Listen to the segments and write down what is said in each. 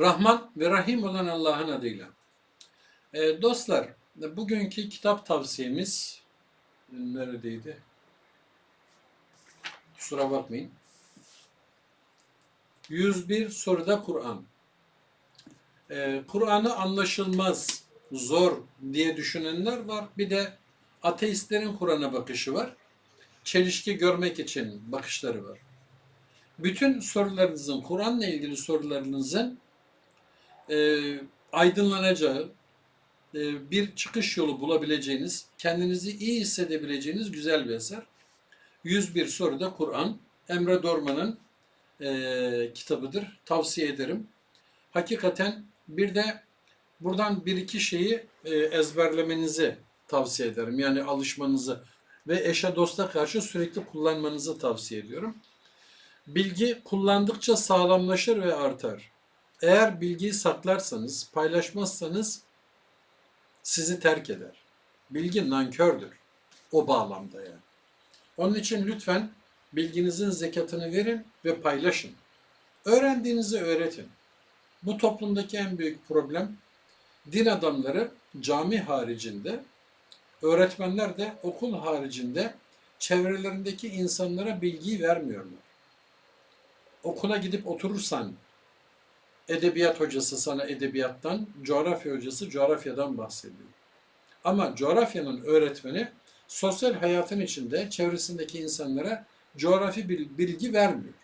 Rahman ve Rahim olan Allah'ın adıyla. Ee, dostlar, bugünkü kitap tavsiyemiz neredeydi? Kusura bakmayın. 101 soruda Kur'an. Ee, Kur'an'ı anlaşılmaz, zor diye düşünenler var. Bir de ateistlerin Kur'an'a bakışı var. Çelişki görmek için bakışları var. Bütün sorularınızın, Kur'an'la ilgili sorularınızın e, aydınlanacağı, e, bir çıkış yolu bulabileceğiniz, kendinizi iyi hissedebileceğiniz güzel bir eser. 101 soruda Kur'an, Emre Dorman'ın e, kitabıdır. Tavsiye ederim. Hakikaten bir de buradan bir iki şeyi e, ezberlemenizi tavsiye ederim. Yani alışmanızı ve eşe dosta karşı sürekli kullanmanızı tavsiye ediyorum. Bilgi kullandıkça sağlamlaşır ve artar. Eğer bilgiyi saklarsanız, paylaşmazsanız sizi terk eder. Bilgi nankördür. O bağlamda yani. Onun için lütfen bilginizin zekatını verin ve paylaşın. Öğrendiğinizi öğretin. Bu toplumdaki en büyük problem din adamları cami haricinde, öğretmenler de okul haricinde çevrelerindeki insanlara bilgiyi vermiyorlar. Okula gidip oturursan edebiyat hocası sana edebiyattan, coğrafya hocası coğrafyadan bahsediyor. Ama coğrafyanın öğretmeni sosyal hayatın içinde çevresindeki insanlara coğrafi bilgi vermiyor.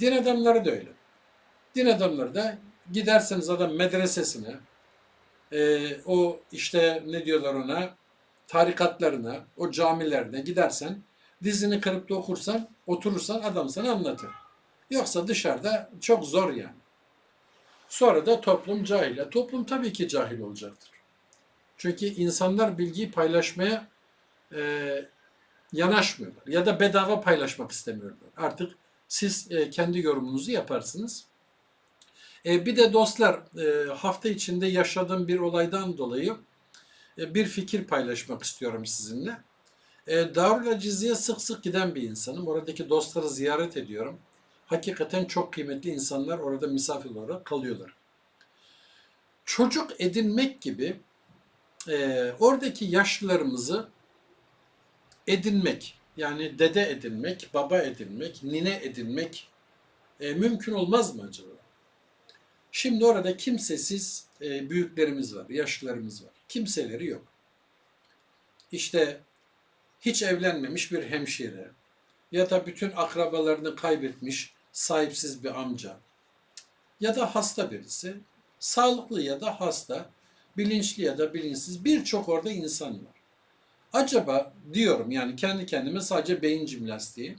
Din adamları da öyle. Din adamları da giderseniz adam medresesine, e, o işte ne diyorlar ona, tarikatlarına, o camilerine gidersen, dizini kırıp da okursan, oturursan adam sana anlatır. Yoksa dışarıda çok zor yani. Sonra da toplum cahil. E, Toplum tabii ki cahil olacaktır. Çünkü insanlar bilgiyi paylaşmaya e, yanaşmıyorlar. Ya da bedava paylaşmak istemiyorlar. Artık siz e, kendi yorumunuzu yaparsınız. E, bir de dostlar e, hafta içinde yaşadığım bir olaydan dolayı e, bir fikir paylaşmak istiyorum sizinle. E, Darül Acizi'ye sık sık giden bir insanım. Oradaki dostları ziyaret ediyorum. Hakikaten çok kıymetli insanlar orada misafir olarak kalıyorlar. Çocuk edinmek gibi e, oradaki yaşlılarımızı edinmek, yani dede edinmek, baba edinmek, nine edinmek e, mümkün olmaz mı acaba? Şimdi orada kimsesiz e, büyüklerimiz var, yaşlılarımız var. Kimseleri yok. İşte hiç evlenmemiş bir hemşire ya da bütün akrabalarını kaybetmiş sahipsiz bir amca ya da hasta birisi, sağlıklı ya da hasta, bilinçli ya da bilinçsiz birçok orada insan var. Acaba diyorum yani kendi kendime sadece beyin jimnastiği.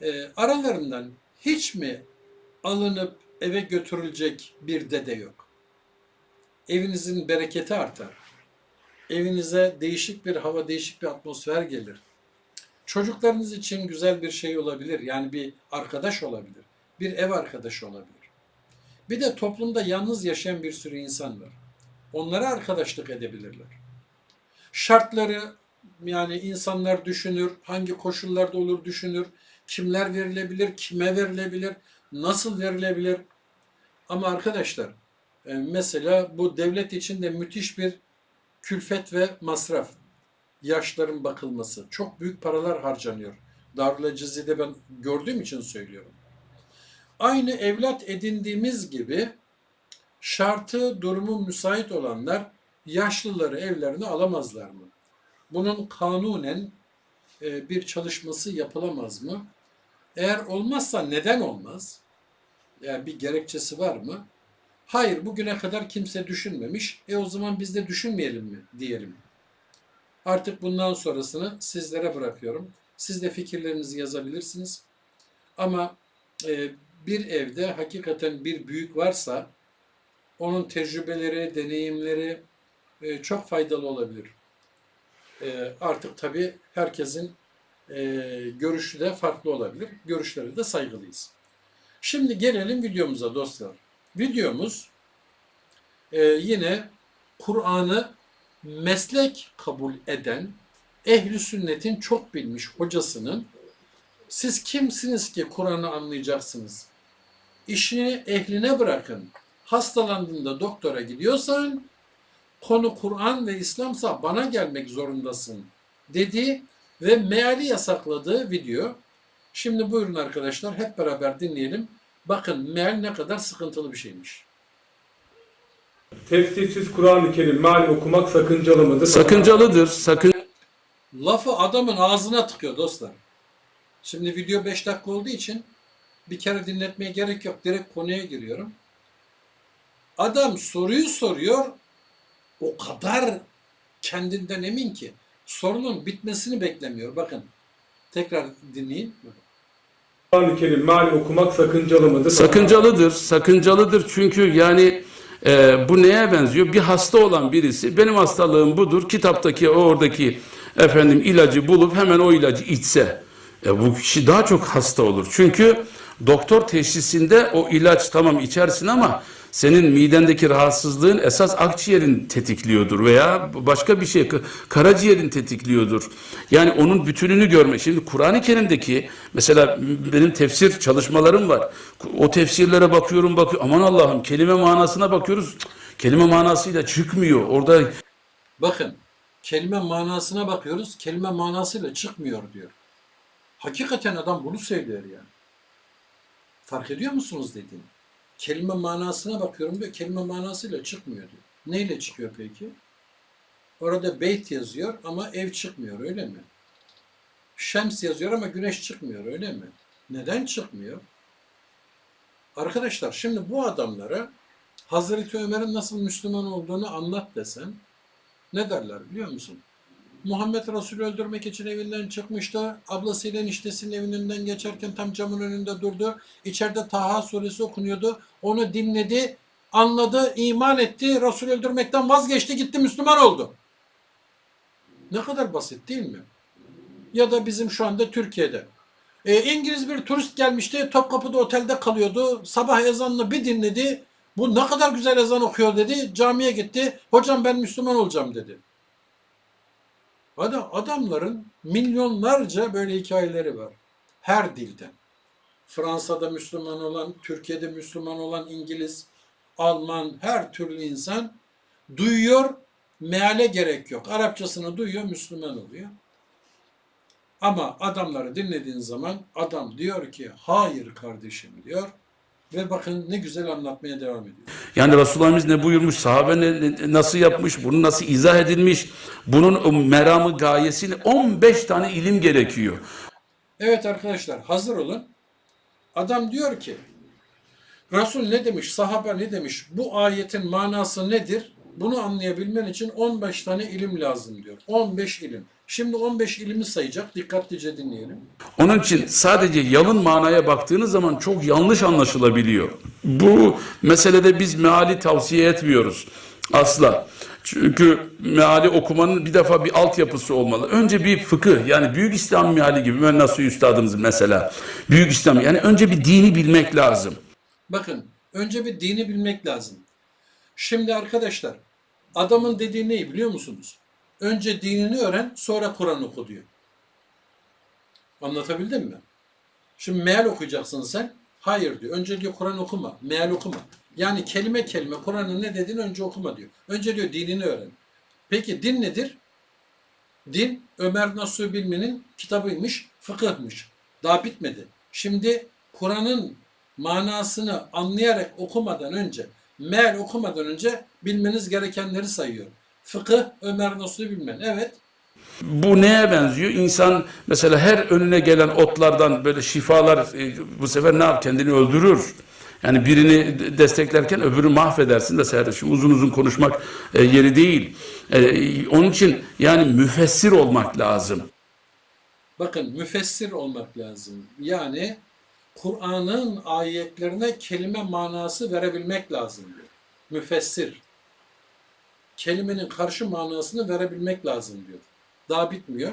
E, aralarından hiç mi alınıp eve götürülecek bir dede yok? Evinizin bereketi artar. Evinize değişik bir hava, değişik bir atmosfer gelir. Çocuklarınız için güzel bir şey olabilir. Yani bir arkadaş olabilir. Bir ev arkadaşı olabilir. Bir de toplumda yalnız yaşayan bir sürü insan var. Onlara arkadaşlık edebilirler şartları yani insanlar düşünür, hangi koşullarda olur düşünür, kimler verilebilir, kime verilebilir, nasıl verilebilir. Ama arkadaşlar e, mesela bu devlet için de müthiş bir külfet ve masraf. Yaşların bakılması. Çok büyük paralar harcanıyor. Darül Cizi'de ben gördüğüm için söylüyorum. Aynı evlat edindiğimiz gibi şartı, durumu müsait olanlar yaşlıları evlerine alamazlar mı? Bunun kanunen e, bir çalışması yapılamaz mı? Eğer olmazsa neden olmaz? Yani bir gerekçesi var mı? Hayır bugüne kadar kimse düşünmemiş. E o zaman biz de düşünmeyelim mi diyelim. Artık bundan sonrasını sizlere bırakıyorum. Siz de fikirlerinizi yazabilirsiniz. Ama e, bir evde hakikaten bir büyük varsa onun tecrübeleri, deneyimleri, e, çok faydalı olabilir. E, artık tabii herkesin e, görüşü de farklı olabilir. Görüşlere de saygılıyız. Şimdi gelelim videomuza dostlar. Videomuz yine Kur'an'ı meslek kabul eden ehli sünnetin çok bilmiş hocasının siz kimsiniz ki Kur'an'ı anlayacaksınız? işini ehline bırakın. Hastalandığında doktora gidiyorsan konu Kur'an ve İslamsa bana gelmek zorundasın dedi ve meali yasakladığı video. Şimdi buyurun arkadaşlar hep beraber dinleyelim. Bakın meal ne kadar sıkıntılı bir şeymiş. Tefsirsiz Kur'an-ı Kerim meal okumak sakıncalı mıdır? Sakıncalıdır. Sakın Lafı adamın ağzına tıkıyor dostlar. Şimdi video 5 dakika olduğu için bir kere dinletmeye gerek yok. Direkt konuya giriyorum. Adam soruyu soruyor. O kadar kendinden emin ki sorunun bitmesini beklemiyor. Bakın tekrar dinleyin. Kur'an-ı Kerim meal okumak sakıncalı mıdır? sakıncalıdır. Sakıncalıdır çünkü yani e, bu neye benziyor? Bir hasta olan birisi benim hastalığım budur. Kitaptaki oradaki efendim ilacı bulup hemen o ilacı içse e, bu kişi daha çok hasta olur. Çünkü doktor teşhisinde o ilaç tamam içersin ama senin midendeki rahatsızlığın esas akciğerin tetikliyordur veya başka bir şey karaciğerin tetikliyordur. Yani onun bütününü görme. Şimdi Kur'an-ı Kerim'deki mesela benim tefsir çalışmalarım var. O tefsirlere bakıyorum bakıyorum. Aman Allah'ım kelime manasına bakıyoruz. Kelime manasıyla çıkmıyor. Orada Bakın kelime manasına bakıyoruz. Kelime manasıyla çıkmıyor diyor. Hakikaten adam bunu söylüyor yani. Fark ediyor musunuz dediğini? Kelime manasına bakıyorum diyor. Kelime manasıyla çıkmıyor diyor. Neyle çıkıyor peki? Orada beyt yazıyor ama ev çıkmıyor öyle mi? Şems yazıyor ama güneş çıkmıyor öyle mi? Neden çıkmıyor? Arkadaşlar şimdi bu adamlara Hazreti Ömer'in nasıl Müslüman olduğunu anlat desen ne derler biliyor musun? Muhammed Resulü öldürmek için evinden çıkmıştı. Ablasıyla eniştesinin evinin önünden geçerken tam camın önünde durdu. İçeride Taha suresi okunuyordu. Onu dinledi, anladı, iman etti. Resul öldürmekten vazgeçti, gitti Müslüman oldu. Ne kadar basit değil mi? Ya da bizim şu anda Türkiye'de. E, İngiliz bir turist gelmişti. Topkapı'da otelde kalıyordu. Sabah ezanını bir dinledi. Bu ne kadar güzel ezan okuyor dedi. Camiye gitti. Hocam ben Müslüman olacağım dedi. Adam, adamların milyonlarca böyle hikayeleri var. Her dilden. Fransa'da Müslüman olan, Türkiye'de Müslüman olan İngiliz, Alman, her türlü insan duyuyor, meale gerek yok. Arapçasını duyuyor, Müslüman oluyor. Ama adamları dinlediğin zaman adam diyor ki hayır kardeşim diyor ve bakın ne güzel anlatmaya devam ediyor. Yani Resulullah'ımız ne buyurmuş, sahabe ne, nasıl yapmış, bunu nasıl izah edilmiş, bunun meramı gayesini 15 tane ilim gerekiyor. Evet arkadaşlar hazır olun. Adam diyor ki Resul ne demiş, sahabe ne demiş, bu ayetin manası nedir? Bunu anlayabilmen için 15 tane ilim lazım diyor. 15 ilim. Şimdi 15 ilimi sayacak. Dikkatlice dinleyelim. Onun için sadece yalın manaya baktığınız zaman çok yanlış anlaşılabiliyor. Bu meselede biz meali tavsiye etmiyoruz asla. Çünkü meali okumanın bir defa bir altyapısı olmalı. Önce bir fıkıh yani büyük İslam meali gibi ben nasıl üstadımız mesela. Büyük İslam yani önce bir dini bilmek lazım. Bakın önce bir dini bilmek lazım. Şimdi arkadaşlar adamın dediği neyi biliyor musunuz? Önce dinini öğren sonra Kur'an oku diyor. Anlatabildim mi? Şimdi meal okuyacaksın sen. Hayır diyor. Önce diyor Kur'an okuma. Meal okuma. Yani kelime kelime Kur'an'ın ne dediğini önce okuma diyor. Önce diyor dinini öğren. Peki din nedir? Din Ömer Nasuh Bilmi'nin kitabıymış, fıkıhmış. Daha bitmedi. Şimdi Kur'an'ın manasını anlayarak okumadan önce, meal okumadan önce bilmeniz gerekenleri sayıyor. Fıkıh Ömer Nasuh Bilmen. Evet. Bu neye benziyor? İnsan mesela her önüne gelen otlardan böyle şifalar e, bu sefer ne yap? Kendini öldürür. Yani birini de- desteklerken öbürünü mahvedersin de seher. Şimdi uzun uzun konuşmak e, yeri değil. E, onun için yani müfessir olmak lazım. Bakın müfessir olmak lazım. Yani Kur'an'ın ayetlerine kelime manası verebilmek lazım diyor. Müfessir. Kelimenin karşı manasını verebilmek lazım diyor. Daha bitmiyor.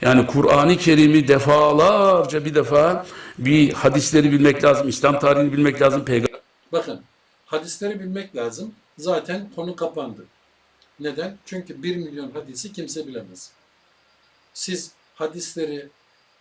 Yani Kur'an-ı Kerim'i defalarca bir defa bir hadisleri bilmek lazım, İslam tarihini bilmek lazım, peygamber Bakın hadisleri bilmek lazım. Zaten konu kapandı. Neden? Çünkü bir milyon hadisi kimse bilemez. Siz hadisleri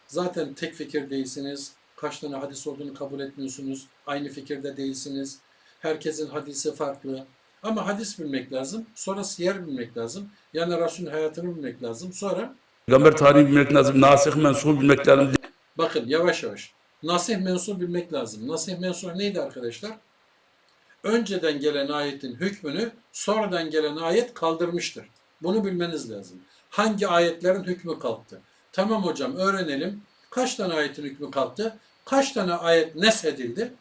zaten tek fikir değilsiniz. Kaç tane hadis olduğunu kabul etmiyorsunuz. aynı fikirde değilsiniz. Herkesin hadisi farklı. Ama hadis bilmek lazım. Sonra siyer bilmek lazım. Yani Resul'ün hayatını bilmek lazım. Sonra Peygamber tarihini bilmek lazım, nasih mensubu bilmek lazım. bakın yavaş yavaş. Nasih mensup bilmek lazım. Nasih mensup neydi arkadaşlar? Önceden gelen ayetin hükmünü sonradan gelen ayet kaldırmıştır. Bunu bilmeniz lazım. Hangi ayetlerin hükmü kalktı? Tamam hocam öğrenelim. Kaç tane ayetin hükmü kalktı? Kaç tane ayet neshedildi?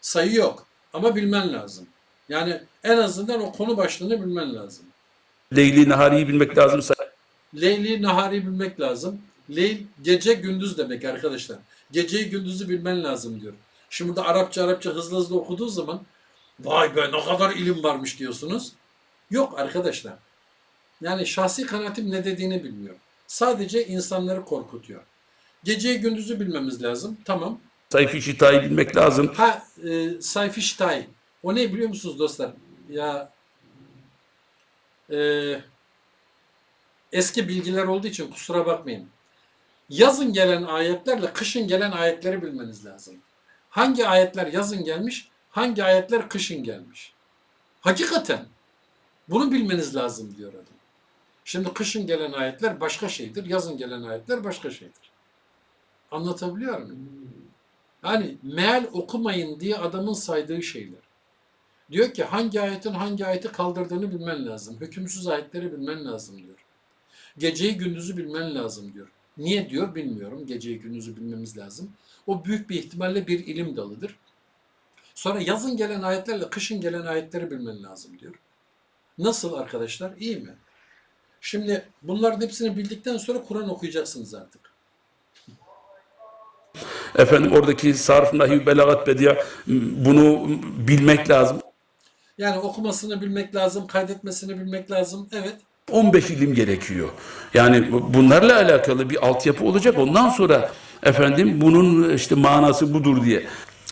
Sayı yok. Ama bilmen lazım. Yani en azından o konu başlığını bilmen lazım. Leyli Nahari'yi bilmek lazım. Leyli nahari bilmek lazım. Leyl gece gündüz demek arkadaşlar. Geceyi gündüzü bilmen lazım diyor. Şimdi burada Arapça Arapça hızlı hızlı okuduğu zaman vay be ne kadar ilim varmış diyorsunuz. Yok arkadaşlar. Yani şahsi kanaatim ne dediğini bilmiyor. Sadece insanları korkutuyor. Geceyi gündüzü bilmemiz lazım. Tamam. Sayfi Şita'yı bilmek lazım. Ha e, Sayfi Şitay. O ne biliyor musunuz dostlar? Ya e, eski bilgiler olduğu için kusura bakmayın. Yazın gelen ayetlerle kışın gelen ayetleri bilmeniz lazım. Hangi ayetler yazın gelmiş, hangi ayetler kışın gelmiş. Hakikaten bunu bilmeniz lazım diyor adam. Şimdi kışın gelen ayetler başka şeydir, yazın gelen ayetler başka şeydir. Anlatabiliyor muyum? Yani meal okumayın diye adamın saydığı şeyler. Diyor ki hangi ayetin hangi ayeti kaldırdığını bilmen lazım. Hükümsüz ayetleri bilmen lazım diyor. Geceyi gündüzü bilmen lazım diyor. Niye diyor bilmiyorum. Geceyi gündüzü bilmemiz lazım. O büyük bir ihtimalle bir ilim dalıdır. Sonra yazın gelen ayetlerle kışın gelen ayetleri bilmen lazım diyor. Nasıl arkadaşlar? İyi mi? Şimdi bunların hepsini bildikten sonra Kur'an okuyacaksınız artık. Efendim oradaki sarf, nahiv, belagat, bediye bunu bilmek lazım. Yani okumasını bilmek lazım, kaydetmesini bilmek lazım. Evet. 15 ilim gerekiyor. Yani bu- bunlarla alakalı bir altyapı olacak. Ondan sonra efendim bunun işte manası budur diye.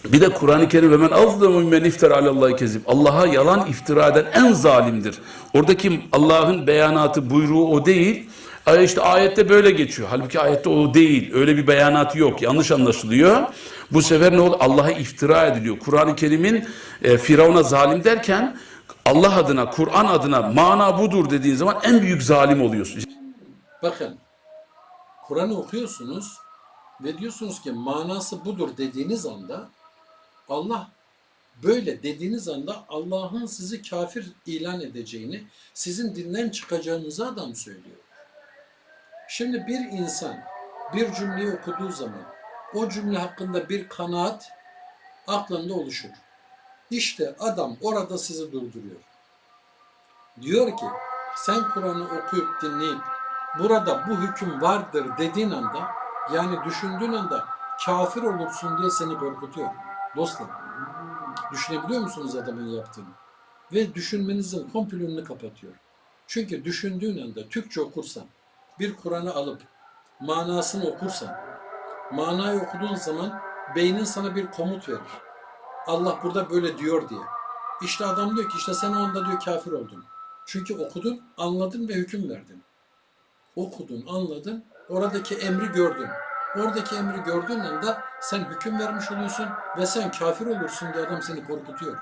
Bir de Kur'an-ı Kerim ve men azlemu men iftara alallahi kezib. Allah'a yalan iftira eden en zalimdir. Oradaki Allah'ın beyanatı, buyruğu o değil. İşte ayette böyle geçiyor. Halbuki ayette o değil. Öyle bir beyanatı yok. Yanlış anlaşılıyor. Bu sefer ne oldu? Allah'a iftira ediliyor. Kur'an-ı Kerim'in e, Firavun'a zalim derken Allah adına, Kur'an adına mana budur dediğin zaman en büyük zalim oluyorsun. Bakın. Kur'an'ı okuyorsunuz ve diyorsunuz ki manası budur dediğiniz anda Allah böyle dediğiniz anda Allah'ın sizi kafir ilan edeceğini, sizin dinden çıkacağınızı adam söylüyor. Şimdi bir insan bir cümleyi okuduğu zaman o cümle hakkında bir kanaat aklında oluşur. İşte adam orada sizi durduruyor. Diyor ki sen Kur'an'ı okuyup dinleyip burada bu hüküm vardır dediğin anda yani düşündüğün anda kafir olursun diye seni korkutuyor. Dostlar düşünebiliyor musunuz adamın yaptığını? Ve düşünmenizin komple kapatıyor. Çünkü düşündüğün anda Türkçe okursan, bir Kur'an'ı alıp manasını okursan, manayı okuduğun zaman beynin sana bir komut verir. Allah burada böyle diyor diye. İşte adam diyor ki işte sen o anda diyor kafir oldun. Çünkü okudun, anladın ve hüküm verdin. Okudun, anladın, oradaki emri gördün. Oradaki emri gördüğün anda sen hüküm vermiş oluyorsun ve sen kafir olursun diye adam seni korkutuyor.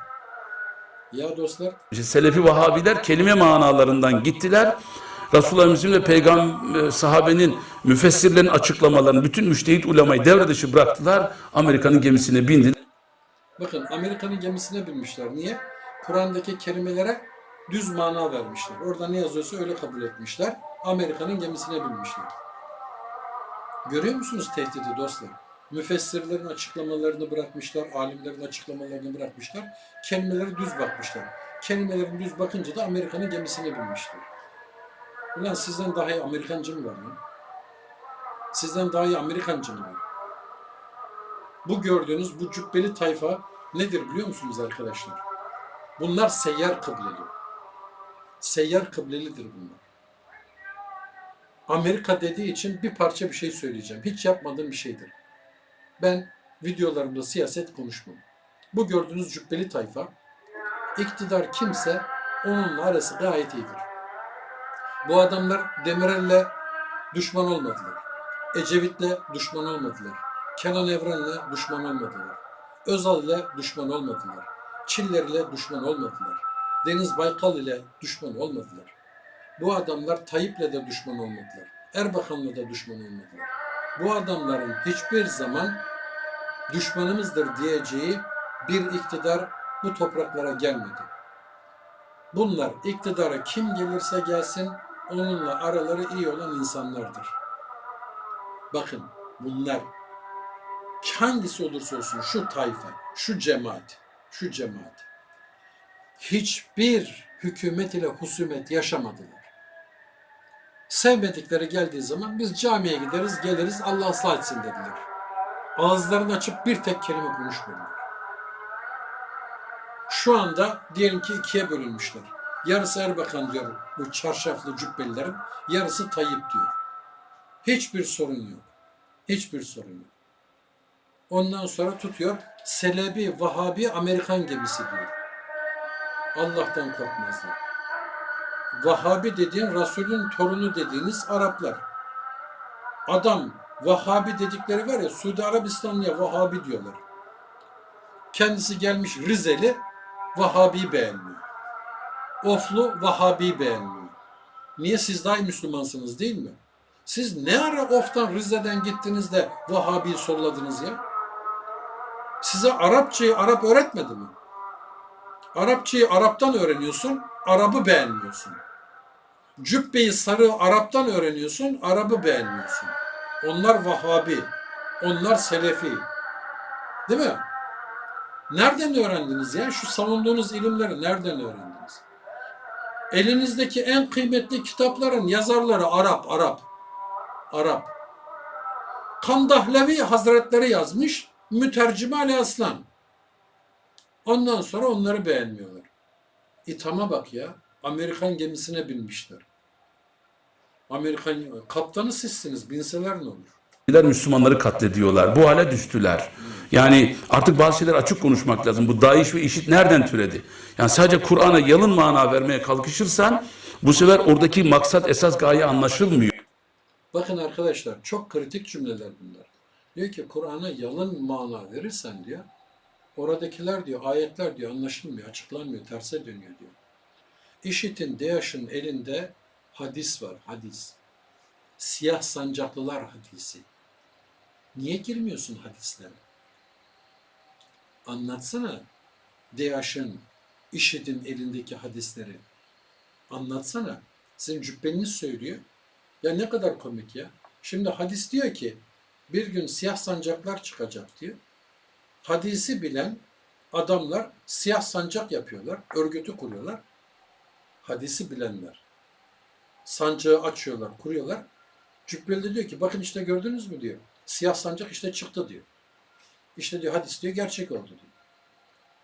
Ya dostlar, Selefi Vahabiler kelime manalarından gittiler. Resulullah'ımızın ve peygamber sahabenin müfessirlerin açıklamalarını bütün müştehit ulemayı devre dışı bıraktılar. Amerika'nın gemisine bindiler. bakın Amerika'nın gemisine binmişler. Niye? Kur'an'daki kelimelere düz mana vermişler. Orada ne yazıyorsa öyle kabul etmişler. Amerika'nın gemisine binmişler. Görüyor musunuz tehdidi dostlar? Müfessirlerin açıklamalarını bırakmışlar, alimlerin açıklamalarını bırakmışlar. Kelimeleri düz bakmışlar. Kelimelerin düz bakınca da Amerika'nın gemisine binmişler. Ulan sizden daha iyi Amerikancı mı var lan? Sizden daha iyi Amerikancı mı var? Bu gördüğünüz bu cübbeli tayfa nedir biliyor musunuz arkadaşlar? Bunlar seyyar kıbleli. Seyyar kıblelidir bunlar. Amerika dediği için bir parça bir şey söyleyeceğim. Hiç yapmadığım bir şeydir. Ben videolarımda siyaset konuşmam. Bu gördüğünüz cübbeli tayfa, iktidar kimse onunla arası gayet iyidir. Bu adamlar Demirel'le düşman olmadılar. Ecevit'le düşman olmadılar. Kenan Evren'le düşman olmadılar. Özal ile düşman olmadılar. Çiller ile düşman olmadılar. Deniz Baykal ile düşman olmadılar. Bu adamlar Tayyip'le de düşman olmadılar. Erbakan'la da düşman olmadılar. Bu adamların hiçbir zaman düşmanımızdır diyeceği bir iktidar bu topraklara gelmedi. Bunlar iktidara kim gelirse gelsin onunla araları iyi olan insanlardır. Bakın bunlar hangisi olursa olsun şu tayfa, şu cemaat, şu cemaat hiçbir hükümet ile husumet yaşamadılar. Sevmedikleri geldiği zaman biz camiye gideriz, geliriz Allah ıslah etsin dediler. Ağızlarını açıp bir tek kelime konuşmadılar. Şu anda diyelim ki ikiye bölünmüşler. Yarısı Erbakan diyor bu çarşaflı cübbelilerin, yarısı Tayyip diyor. Hiçbir sorun yok. Hiçbir sorun yok. Ondan sonra tutuyor Selebi, Vahabi, Amerikan gemisi diyor. Allah'tan korkmazlar. Vahabi dediğin Resul'ün torunu dediğiniz Araplar. Adam Vahabi dedikleri var ya Suudi Arabistanlıya Vahabi diyorlar. Kendisi gelmiş Rizeli Vahabi beğenmiyor. Oflu Vahabi beğenmiyor. Niye siz daha iyi Müslümansınız değil mi? Siz ne ara Of'tan Rize'den gittiniz de Vahabi'yi solladınız ya? Size Arapçayı Arap öğretmedi mi? Arapçayı Arap'tan öğreniyorsun, Arap'ı beğenmiyorsun. Cübbeyi sarı Arap'tan öğreniyorsun, Arap'ı beğenmiyorsun. Onlar Vahabi, onlar Selefi. Değil mi? Nereden öğrendiniz ya? Şu savunduğunuz ilimleri nereden öğrendiniz? Elinizdeki en kıymetli kitapların yazarları Arap, Arap. Arap. Kandahlevi Hazretleri yazmış, Mütercime Ali Aslan. Ondan sonra onları beğenmiyorlar. İthama bak ya. Amerikan gemisine binmişler. Amerikan kaptanı sizsiniz. Binseler ne olur? Müslümanları katlediyorlar. Bu hale düştüler. Yani artık bazı şeyler açık konuşmak lazım. Bu DAEŞ ve IŞİD nereden türedi? Yani sadece Kur'an'a yalın mana vermeye kalkışırsan bu sefer oradaki maksat esas gaye anlaşılmıyor. Bakın arkadaşlar çok kritik cümleler bunlar. Diyor ki Kur'an'a yalın mana verirsen diyor, oradakiler diyor, ayetler diyor anlaşılmıyor, açıklanmıyor, terse dönüyor diyor. İşit'in, DEAŞ'ın elinde hadis var, hadis. Siyah sancaklılar hadisi. Niye girmiyorsun hadislere? Anlatsana DEAŞ'ın, IŞİD'in elindeki hadisleri. Anlatsana. Senin cübbeniz söylüyor. Ya ne kadar komik ya. Şimdi hadis diyor ki bir gün siyah sancaklar çıkacak diyor. Hadisi bilen adamlar siyah sancak yapıyorlar, örgütü kuruyorlar. Hadisi bilenler. Sancağı açıyorlar, kuruyorlar. Cübbeli diyor ki bakın işte gördünüz mü diyor. Siyah sancak işte çıktı diyor. İşte diyor hadis diyor gerçek oldu diyor.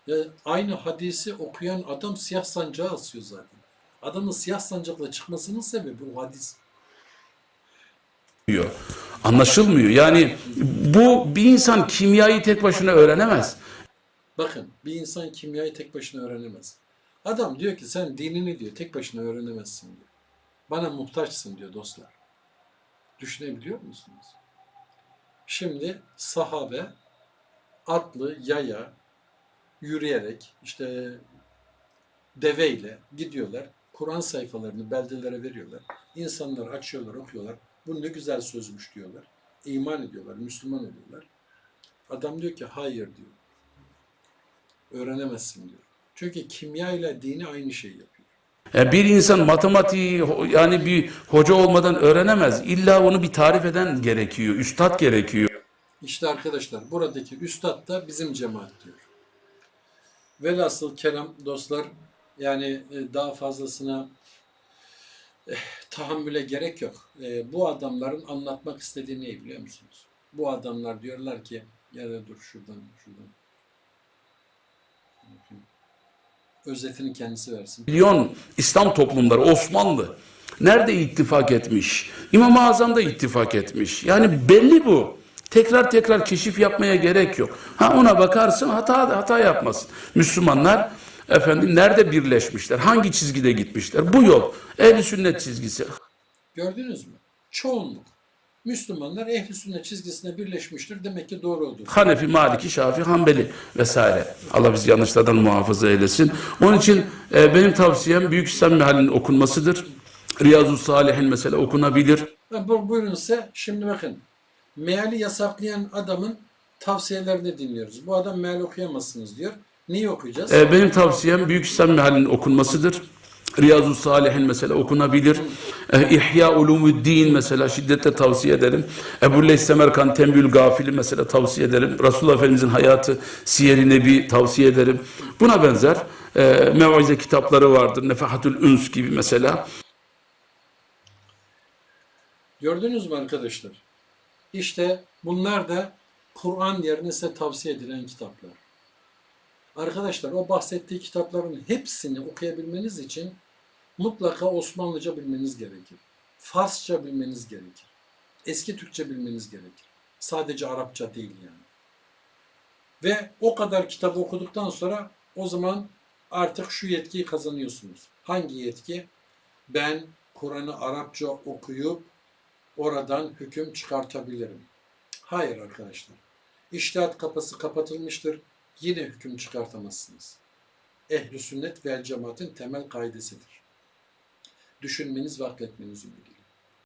Ya aynı hadisi okuyan adam siyah sancağı asıyor zaten. Adamın siyah sancakla çıkmasının sebebi o hadis. Anlaşılmıyor. Yani bu bir insan kimyayı tek başına öğrenemez. Bakın bir insan kimyayı tek başına öğrenemez. Adam diyor ki sen dinini diyor tek başına öğrenemezsin diyor. Bana muhtaçsın diyor dostlar. Düşünebiliyor musunuz? Şimdi sahabe atlı, yaya, yürüyerek işte deveyle gidiyorlar. Kur'an sayfalarını beldelere veriyorlar. İnsanlar açıyorlar, okuyorlar. Bu ne güzel sözmüş diyorlar. İman ediyorlar, Müslüman oluyorlar. Adam diyor ki hayır diyor. Öğrenemezsin diyor. Çünkü kimya ile dini aynı şeyi yapıyor. Yani bir insan matematiği yani bir hoca olmadan öğrenemez. İlla onu bir tarif eden gerekiyor. Üstad gerekiyor. İşte arkadaşlar buradaki üstad da bizim cemaat diyor. Velhasıl kelam dostlar yani e, daha fazlasına eh, tahammüle gerek yok. E, bu adamların anlatmak istediği ne biliyor musunuz? Bu adamlar diyorlar ki ya da dur şuradan şuradan. Özetini kendisi versin. Milyon İslam toplumları Osmanlı nerede ittifak etmiş? İmam-ı Azam da ittifak etmiş. Yani belli bu. Tekrar tekrar keşif yapmaya gerek yok. Ha ona bakarsın hata hata yapmasın. Müslümanlar efendim nerede birleşmişler? Hangi çizgide gitmişler? Bu yol. Ehl-i sünnet çizgisi. Gördünüz mü? Çoğunluk. Müslümanlar ehli sünnet çizgisine birleşmiştir. Demek ki doğru olur. Hanefi, Maliki, Şafi, Hanbeli vesaire. Allah bizi yanlışlardan muhafaza eylesin. Onun için e, benim tavsiyem Büyük İslam mehalinin okunmasıdır. Riyazu Salihin mesela okunabilir. Bu- Buyurun size. Şimdi bakın. Meali yasaklayan adamın tavsiyelerini dinliyoruz. Bu adam meal okuyamazsınız diyor. Neyi okuyacağız? E, benim tavsiyem Büyük İslam mehalinin okunmasıdır. Riyazu Salihin mesela okunabilir. E, İhya Ulumuddin mesela şiddetle tavsiye ederim. Ebu Leys Semerkan Tembül Gafili mesela tavsiye ederim. Resulullah Efendimizin hayatı, Siyer-i Nebi tavsiye ederim. Buna benzer e, mevaze kitapları vardır. Nefahatül Üns gibi mesela. Gördünüz mü arkadaşlar? İşte bunlar da Kur'an yerine size tavsiye edilen kitaplar. Arkadaşlar o bahsettiği kitapların hepsini okuyabilmeniz için mutlaka Osmanlıca bilmeniz gerekir. Farsça bilmeniz gerekir. Eski Türkçe bilmeniz gerekir. Sadece Arapça değil yani. Ve o kadar kitap okuduktan sonra o zaman artık şu yetkiyi kazanıyorsunuz. Hangi yetki? Ben Kur'an'ı Arapça okuyup oradan hüküm çıkartabilirim. Hayır arkadaşlar. İçtihat kapısı kapatılmıştır. Yine hüküm çıkartamazsınız. Ehli sünnet vel cemaatin temel kaidesidir. Düşünmeniz ve akletmeniz ümidi.